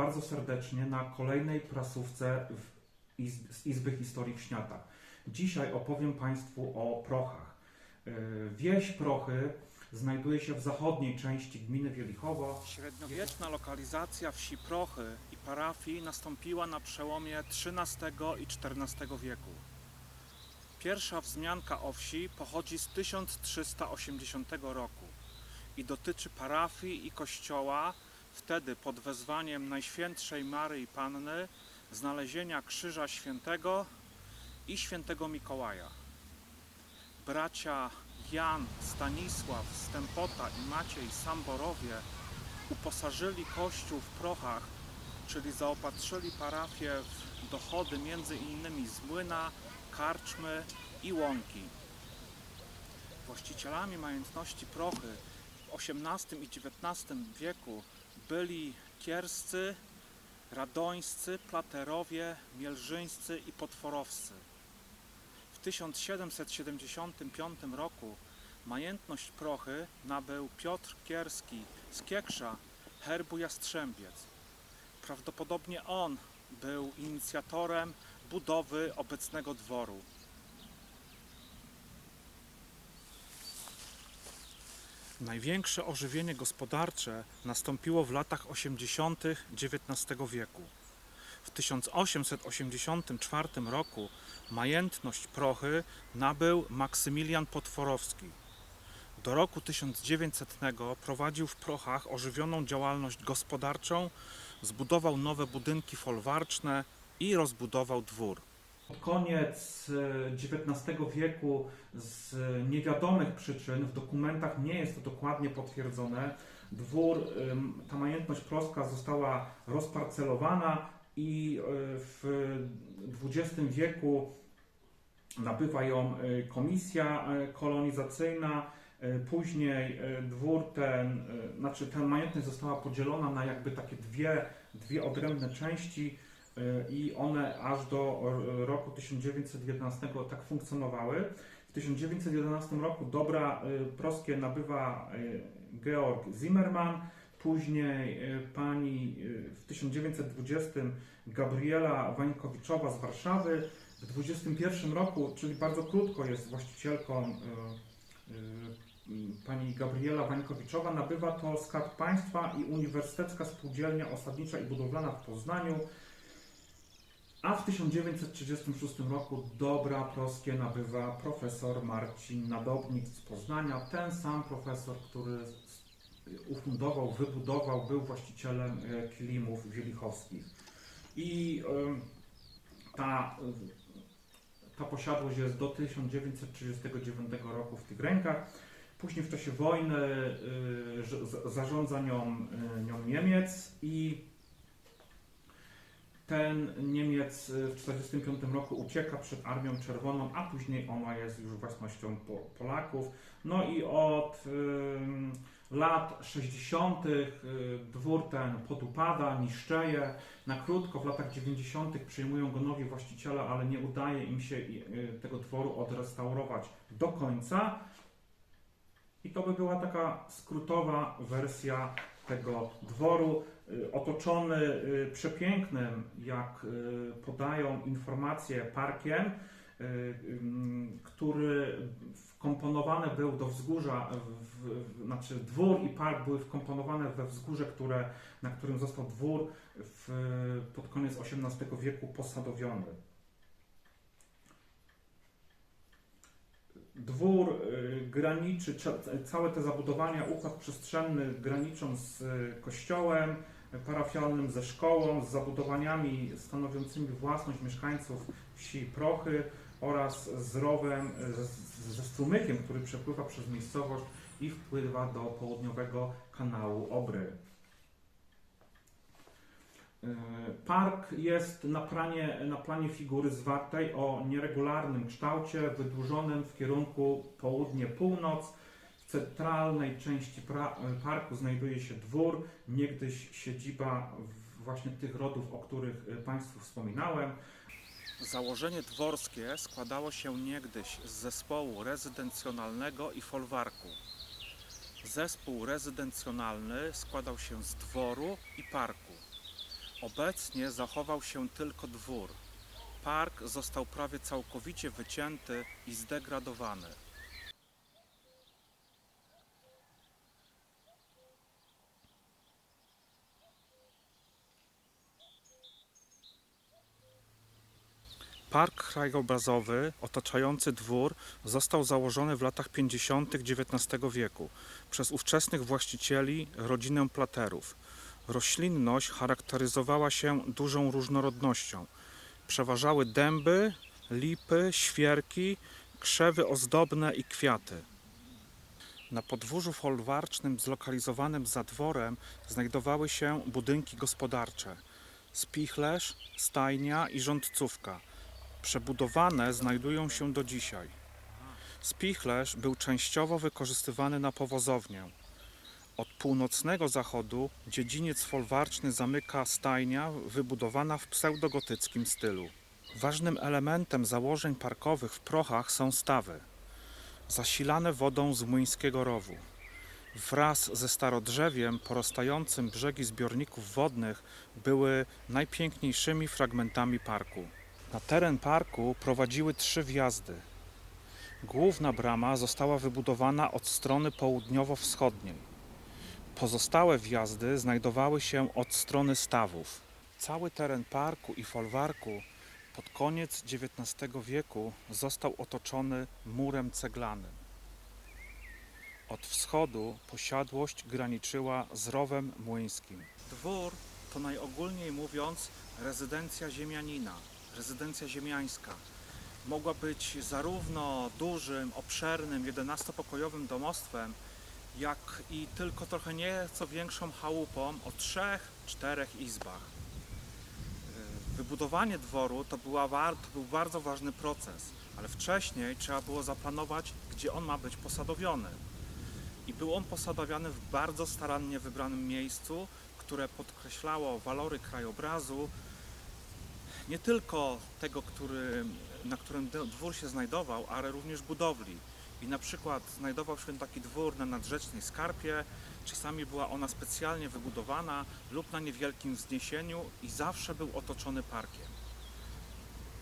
Bardzo serdecznie na kolejnej prasówce w Iz- z Izby Historii w Śniatach. Dzisiaj opowiem Państwu o prochach. Yy, Wieś Prochy znajduje się w zachodniej części gminy Wielichowo. Średniowieczna lokalizacja wsi Prochy i parafii nastąpiła na przełomie XIII i XIV wieku. Pierwsza wzmianka o wsi pochodzi z 1380 roku i dotyczy parafii i kościoła, wtedy pod wezwaniem Najświętszej Maryi Panny, znalezienia Krzyża Świętego i Świętego Mikołaja. Bracia Jan, Stanisław, Stępota i Maciej Samborowie uposażyli kościół w prochach, czyli zaopatrzyli parafię w dochody między innymi z młyna, karczmy i łąki. Właścicielami majątności prochy w XVIII i XIX wieku byli kierscy, radońscy, platerowie, mielżyńscy i potworowscy. W 1775 roku majętność prochy nabył Piotr Kierski z Kieksza herbu Jastrzębiec. Prawdopodobnie on był inicjatorem budowy obecnego dworu. Największe ożywienie gospodarcze nastąpiło w latach 80. XIX wieku. W 1884 roku majętność prochy nabył Maksymilian Potworowski. Do roku 1900 prowadził w Prochach ożywioną działalność gospodarczą, zbudował nowe budynki folwarczne i rozbudował dwór. Pod koniec XIX wieku z niewiadomych przyczyn, w dokumentach nie jest to dokładnie potwierdzone, dwór, ta majętność proska została rozparcelowana i e, w XX wieku nabywa ją e, komisja kolonizacyjna. Później dwór ten, znaczy ta majętność została podzielona na jakby takie dwie, dwie odrębne części i one aż do e, roku 1911 tak funkcjonowały. W 1911 roku dobra e, proskie nabywa e, Georg Zimmermann, później e, pani e, w 1920 Gabriela Wańkowiczowa z Warszawy. W 21 roku, czyli bardzo krótko jest właścicielką e, e, pani Gabriela Wańkowiczowa, nabywa to Skarb Państwa i Uniwersytecka Spółdzielnia Osadnicza i Budowlana w Poznaniu. A w 1936 roku dobra proskie nabywa profesor Marcin Nadobnik z Poznania. Ten sam profesor, który ufundował, wybudował, był właścicielem e, kilimów wielichowskich. I ta, e, ta posiadłość jest do 1939 roku w tych rękach. Później w czasie wojny z- zarządza nią, y, nią Niemiec i ten Niemiec y, w 1945 roku ucieka przed Armią Czerwoną, a później ona jest już własnością po, Polaków. No i od lat 60. y, dwór ten podupada, niszczeje. Na krótko w latach 90. przyjmują go nowi właściciele, ale nie udaje im się y, tego dworu odrestaurować do końca. I to by była taka skrótowa wersja tego dworu, otoczony y, przepięknym, jak y, podają informacje, parkiem, y, który wkomponowany był do wzgórza, w, w, znaczy dwór i park były wkomponowane we wzgórze, które, na którym został dwór w, pod koniec XVIII wieku posadowiony. Dwór y, graniczy, całe te zabudowania, układ przestrzenny graniczą z y, kościołem parafialnym, ze szkołą, z zabudowaniami stanowiącymi własność mieszkańców wsi Prochy oraz z rowem, ze, ze strumykiem, który przepływa przez miejscowość i wpływa do południowego kanału Obry. Y, Park jest na planie, na planie figury zwartej o nieregularnym kształcie, wydłużonym w kierunku południe-północ. W centralnej części parku znajduje się dwór, niegdyś siedziba właśnie tych rodów, o których y, Państwu wspominałem. Założenie dworskie składało się niegdyś z zespołu rezydencjonalnego i folwarku. Zespół rezydencjonalny składał się z dworu i parku. Obecnie zachował się tylko dwór. Park został prawie całkowicie wycięty i zdegradowany. Park krajobrazowy otaczający dwór został założony w latach 50. XIX wieku przez ówczesnych właścicieli rodzinę Platerów. Roślinność charakteryzowała się dużą różnorodnością. Przeważały dęby, lipy, świerki, krzewy ozdobne i kwiaty. Na podwórzu folwarcznym zlokalizowanym za dworem znajdowały się budynki gospodarcze, spichlerz, stajnia i rządcówka. Przebudowane znajdują się do dzisiaj. Spichlerz był częściowo wykorzystywany na powozownię. Od północnego zachodu dziedziniec folwarczny zamyka stajnia wybudowana w pseudogotyckim stylu. Ważnym elementem założeń parkowych w Prochach są stawy, zasilane wodą z młyńskiego rowu. Wraz ze starodrzewiem porastającym brzegi zbiorników wodnych były najpiękniejszymi fragmentami parku. Na teren parku prowadziły trzy wjazdy. Główna brama została wybudowana od strony południowo-wschodniej. Pozostałe wjazdy znajdowały się od strony stawów. Cały teren parku i folwarku pod koniec XIX wieku został otoczony murem ceglanym. Od wschodu posiadłość graniczyła z rowem młyńskim. Dwór to najogólniej mówiąc rezydencja ziemianina, rezydencja ziemiańska. Mogła być zarówno dużym, obszernym, 11-pokojowym domostwem, jak i tylko trochę nieco większą chałupą o trzech, czterech izbach. Y, Wybudowanie dworu to, była, to był bardzo ważny proces, ale wcześniej trzeba było zaplanować, gdzie on ma być posadowiony. I był on posadowiony w bardzo starannie wybranym miejscu, które podkreślało walory krajobrazu, nie tylko tego, który, na którym dwór się znajdował, ale również budowli. I na przykład znajdował się taki dwór na nadrzecznej skarpie, czasami była ona specjalnie wybudowana lub na niewielkim wzniesieniu i zawsze był otoczony parkiem.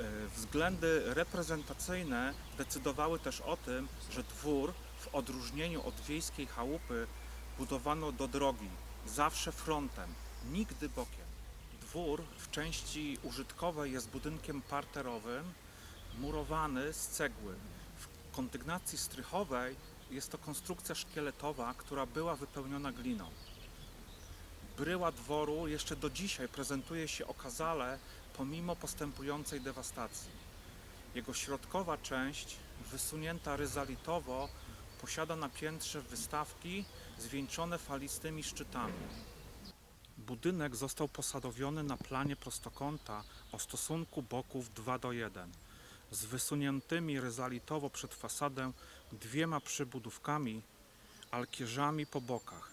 E, Względy reprezentacyjne decydowały też o tym, że dwór w odróżnieniu od wiejskiej chałupy budowano do drogi, zawsze frontem, nigdy bokiem. Dwór w części użytkowej jest budynkiem parterowym, murowany z cegły. W kondygnacji strychowej jest to konstrukcja szkieletowa, która była wypełniona gliną. Bryła dworu jeszcze do dzisiaj prezentuje się okazale pomimo postępującej dewastacji. Jego środkowa część, wysunięta ryzalitowo, posiada na piętrze wystawki zwieńczone falistymi szczytami. Budynek został posadowiony na planie prostokąta o stosunku boków 2 do 1 z wysuniętymi ryzalitowo przed fasadę dwiema przybudówkami, alkierzami po bokach.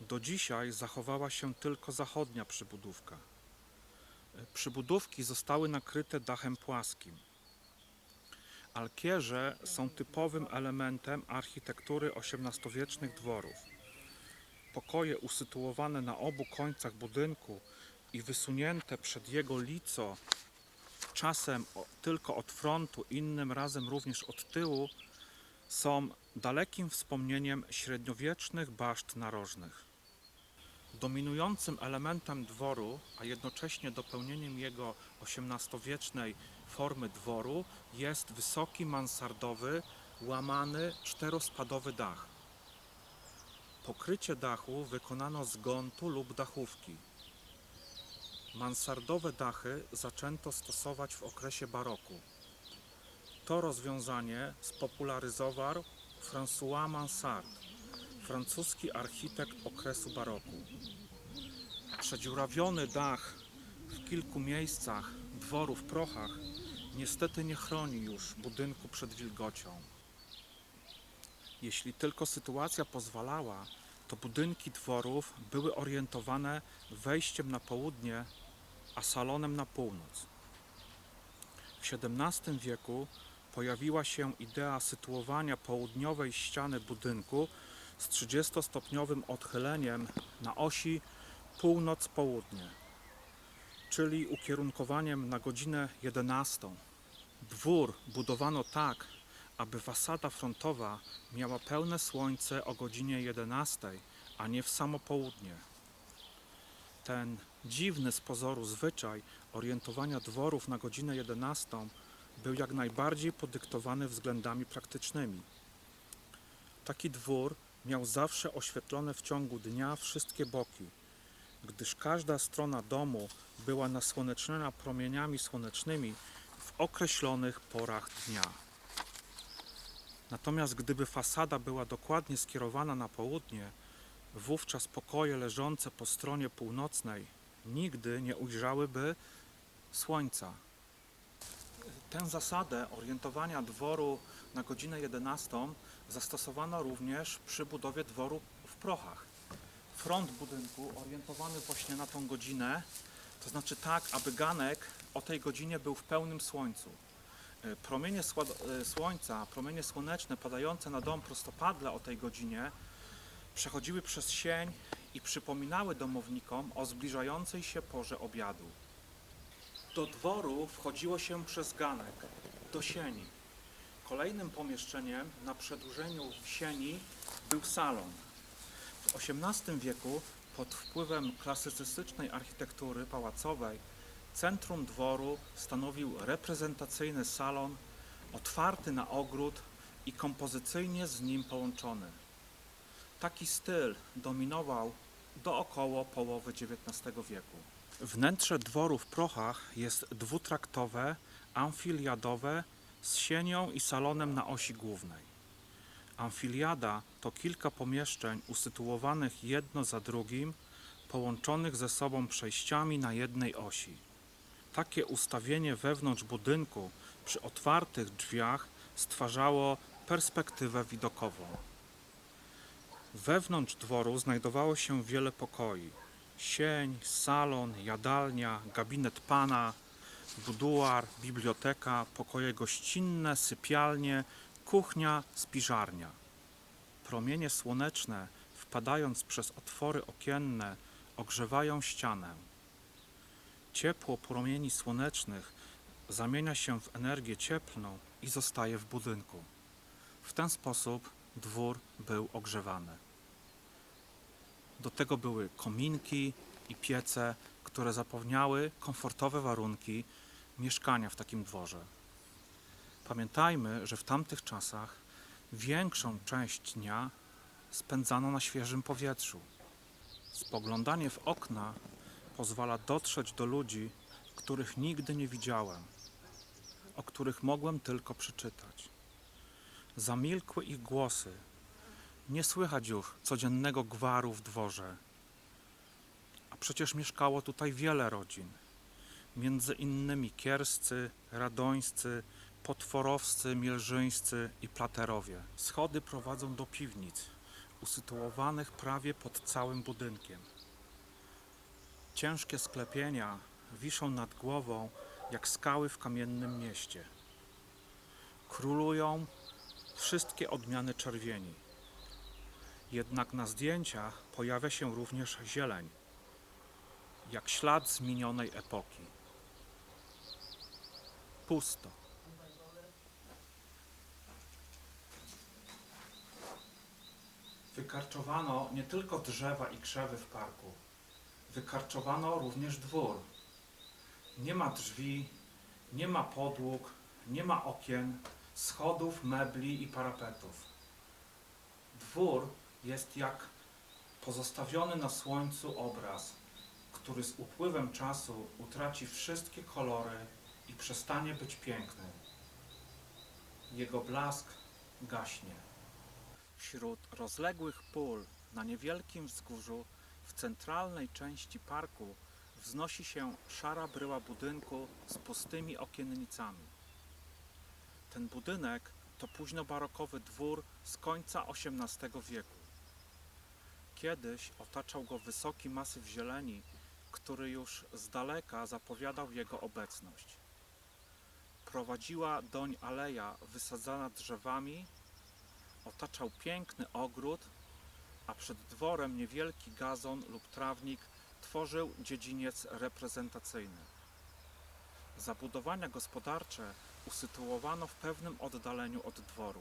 Do dzisiaj zachowała się tylko zachodnia przybudówka. Przybudówki zostały nakryte dachem płaskim. Alkierze są typowym elementem architektury XVIII-wiecznych dworów. Pokoje usytuowane na obu końcach budynku i wysunięte przed jego lico, czasem tylko od frontu, innym razem również od tyłu, są dalekim wspomnieniem średniowiecznych baszt narożnych. Dominującym elementem dworu, a jednocześnie dopełnieniem jego XVIII-wiecznej formy dworu jest wysoki mansardowy, łamany czterospadowy dach. Pokrycie dachu wykonano z gontu lub dachówki. Mansardowe dachy zaczęto stosować w okresie baroku. To rozwiązanie spopularyzował François Mansart, francuski architekt okresu baroku. Przedziurawiony dach w kilku miejscach dworu w Prochach niestety nie chroni już budynku przed wilgocią. Jeśli tylko sytuacja pozwalała, to budynki dworów były orientowane wejściem na południe, a salonem na północ. W XVII wieku pojawiła się idea sytuowania południowej ściany budynku z 30-stopniowym odchyleniem na osi północ-południe, czyli ukierunkowaniem na godzinę 11. Dwór budowano tak, aby fasada frontowa miała pełne słońce o godzinie 11, a nie w samo południe. Ten dziwny z pozoru zwyczaj orientowania dworów na godzinę 11 był jak najbardziej podyktowany względami praktycznymi. Taki dwór miał zawsze oświetlone w ciągu dnia wszystkie boki, gdyż każda strona domu była nasłoneczniona promieniami słonecznymi w określonych porach dnia. Natomiast gdyby fasada była dokładnie skierowana na południe, wówczas pokoje leżące po stronie północnej nigdy nie ujrzałyby słońca. Tę zasadę orientowania dworu na godzinę 11 zastosowano również przy budowie dworu w Prochach. Front budynku orientowany właśnie na tą godzinę, to znaczy tak, aby ganek o tej godzinie był w pełnym słońcu. E, Promienie e, słońca, promienie słoneczne padające na dom prostopadle o tej godzinie przechodziły przez sień i przypominały domownikom o zbliżającej się porze obiadu. Do dworu wchodziło się przez ganek, do sieni. Kolejnym pomieszczeniem na przedłużeniu sieni był salon. W XVIII wieku pod wpływem klasycystycznej architektury pałacowej centrum dworu stanowił reprezentacyjny salon otwarty na ogród i kompozycyjnie z nim połączony. Taki styl dominował do około połowy XIX wieku. Wnętrze dworu w Prochach jest dwutraktowe, amfiliadowe z sienią i salonem na osi głównej. Amfiliada to kilka pomieszczeń usytuowanych jedno za drugim, połączonych ze sobą przejściami na jednej osi. Takie ustawienie wewnątrz budynku przy otwartych drzwiach stwarzało perspektywę widokową. Wewnątrz dworu znajdowało się wiele pokoi. Sień, salon, jadalnia, gabinet pana, buduar, biblioteka, pokoje gościnne, sypialnie, kuchnia, spiżarnia. Promienie słoneczne, wpadając przez otwory okienne, ogrzewają ścianę. Ciepło promieni słonecznych zamienia się w energię cieplną i zostaje w budynku. W ten sposób dwór był ogrzewany. Do tego były kominki i piece, które zapewniały komfortowe warunki mieszkania w takim dworze. Pamiętajmy, że w tamtych czasach większą część dnia spędzano na świeżym powietrzu. Spoglądanie w okna pozwala dotrzeć do ludzi, których nigdy nie widziałem, o których mogłem tylko przeczytać. Zamilkły ich głosy. Nie słychać już codziennego gwaru w dworze. A przecież mieszkało tutaj wiele rodzin. Między innymi kierscy, radońscy, potworowscy, mielżyńscy i platerowie. Schody prowadzą do piwnic, usytuowanych prawie pod całym budynkiem. Ciężkie sklepienia wiszą nad głową jak skały w kamiennym mieście. Królują wszystkie odmiany czerwieni. Jednak na zdjęciach pojawia się również zieleń, jak ślad z minionej epoki. Pusto. Wykarczowano nie tylko drzewa i krzewy w parku, wykarczowano również dwór. Nie ma drzwi, nie ma podłóg, nie ma okien, schodów, mebli i parapetów. Dwór jest jak pozostawiony na słońcu obraz, który z upływem czasu utraci wszystkie kolory i przestanie być piękny. Jego blask gaśnie. Wśród rozległych pól na niewielkim wzgórzu w centralnej części parku wznosi się szara bryła budynku z pustymi okiennicami. Ten budynek to późnobarokowy dwór z końca XVIII wieku. Kiedyś otaczał go wysoki masyw zieleni, który już z daleka zapowiadał jego obecność. Prowadziła doń aleja wysadzana drzewami, otaczał piękny ogród, a przed dworem niewielki gazon lub trawnik tworzył dziedziniec reprezentacyjny. Zabudowania gospodarcze usytuowano w pewnym oddaleniu od dworu.